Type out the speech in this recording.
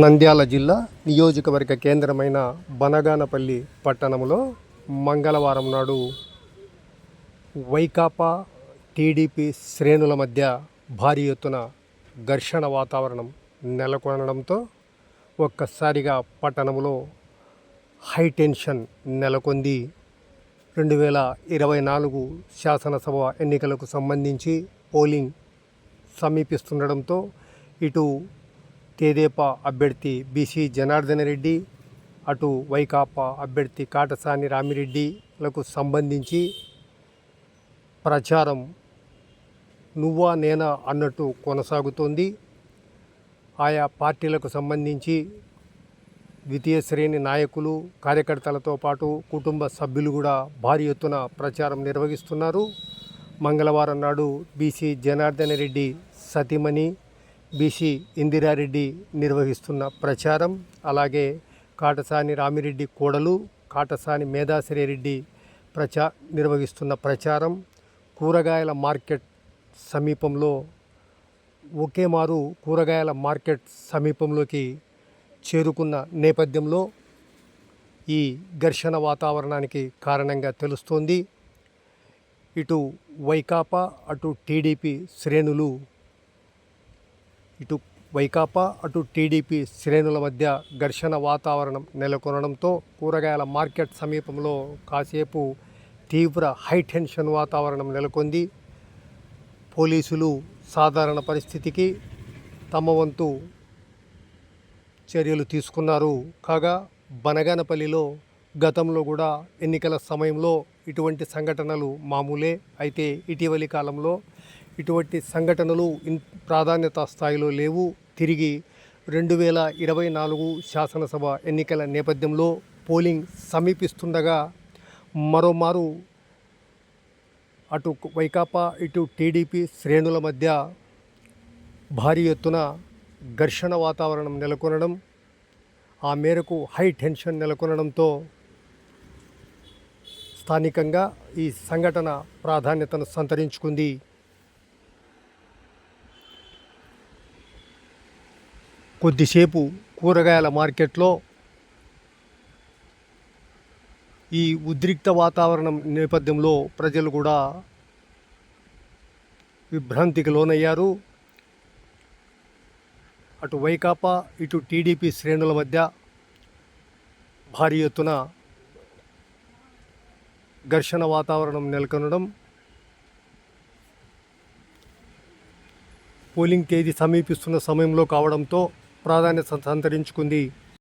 నంద్యాల జిల్లా నియోజకవర్గ కేంద్రమైన బనగానపల్లి పట్టణంలో మంగళవారం నాడు వైకాపా టీడీపీ శ్రేణుల మధ్య భారీ ఎత్తున ఘర్షణ వాతావరణం నెలకొనడంతో ఒక్కసారిగా పట్టణంలో హై టెన్షన్ నెలకొంది. రెండు వేల ఇరవై నాలుగు శాసనసభ ఎన్నికలకు సంబంధించి పోలింగ్ సమీపిస్తుండడంతో ఇటు తేదేపా అభ్యర్థి బీసీ జనార్దన రెడ్డి అటు వైకాపా అభ్యర్థి కాటసాని రామిరెడ్డిలకు సంబంధించి ప్రచారం నువ్వా నేనా అన్నట్టు కొనసాగుతోంది. ఆయా పార్టీలకు సంబంధించి ద్వితీయ శ్రేణి నాయకులు కార్యకర్తలతో పాటు కుటుంబ సభ్యులు కూడా భారీ ఎత్తున ప్రచారం నిర్వహిస్తున్నారు. మంగళవారం నాడు బీసీ జనార్దన రెడ్డి సతీమణి బీసీ ఇందిరారెడ్డి నిర్వహిస్తున్న ప్రచారం అలాగే కాటసాని రామిరెడ్డి కోడలు కాటసాని మేధాశ్రీ రెడ్డి ప్రచా నిర్వహిస్తున్న ప్రచారం కూరగాయల మార్కెట్ సమీపంలో ఒకే మారు కూరగాయల మార్కెట్ సమీపంలోకి చేరుకున్న నేపథ్యంలో ఈ ఘర్షణ వాతావరణానికి కారణంగా తెలుస్తోంది. ఇటు వైకాపా అటు టీడీపీ శ్రేణులు ఇటు వైకాపా అటు టీడీపీ శ్రేణుల మధ్య ఘర్షణ వాతావరణం నెలకొనడంతో కూరగాయల మార్కెట్ సమీపంలో కాసేపు తీవ్ర హైటెన్షన్ వాతావరణం నెలకొంది. పోలీసులు సాధారణ పరిస్థితికి తమ వంతు చర్యలు తీసుకున్నారు. కాగా బనగానపల్లిలో గతంలో కూడా ఎన్నికల సమయంలో ఇటువంటి సంఘటనలు మామూలే. అయితే ఇటీవలి కాలంలో ఇటువంటి సంఘటనలు ఇన్ ప్రాధాన్యత స్థాయిలో లేవు. తిరిగి రెండు వేల ఇరవై నాలుగు శాసనసభ ఎన్నికల నేపథ్యంలో పోలింగ్ సమీపిస్తుండగా మరోమారు అటు వైకాపా ఇటు టీడీపీ శ్రేణుల మధ్య భారీ ఎత్తున ఘర్షణ వాతావరణం నెలకొనడం ఆ మేరకు హై టెన్షన్ నెలకొనడంతో స్థానికంగా ఈ సంఘటన ప్రాధాన్యతను సంతరించుకుంది. కొద్దిసేపు కూరగాయల మార్కెట్లో ఈ ఉద్రిక్త వాతావరణం నేపథ్యంలో ప్రజలు కూడా విభ్రాంతికి లోనయ్యారు. అటు వైకాపా ఇటు టీడీపీ శ్రేణుల మధ్య భారీ ఎత్తున ఘర్షణ వాతావరణం నెలకొనడం పోలింగ్ తేదీ సమీపిస్తున్న సమయంలో కావడంతో ప్రాధాన్యత సంతరించుకుంది.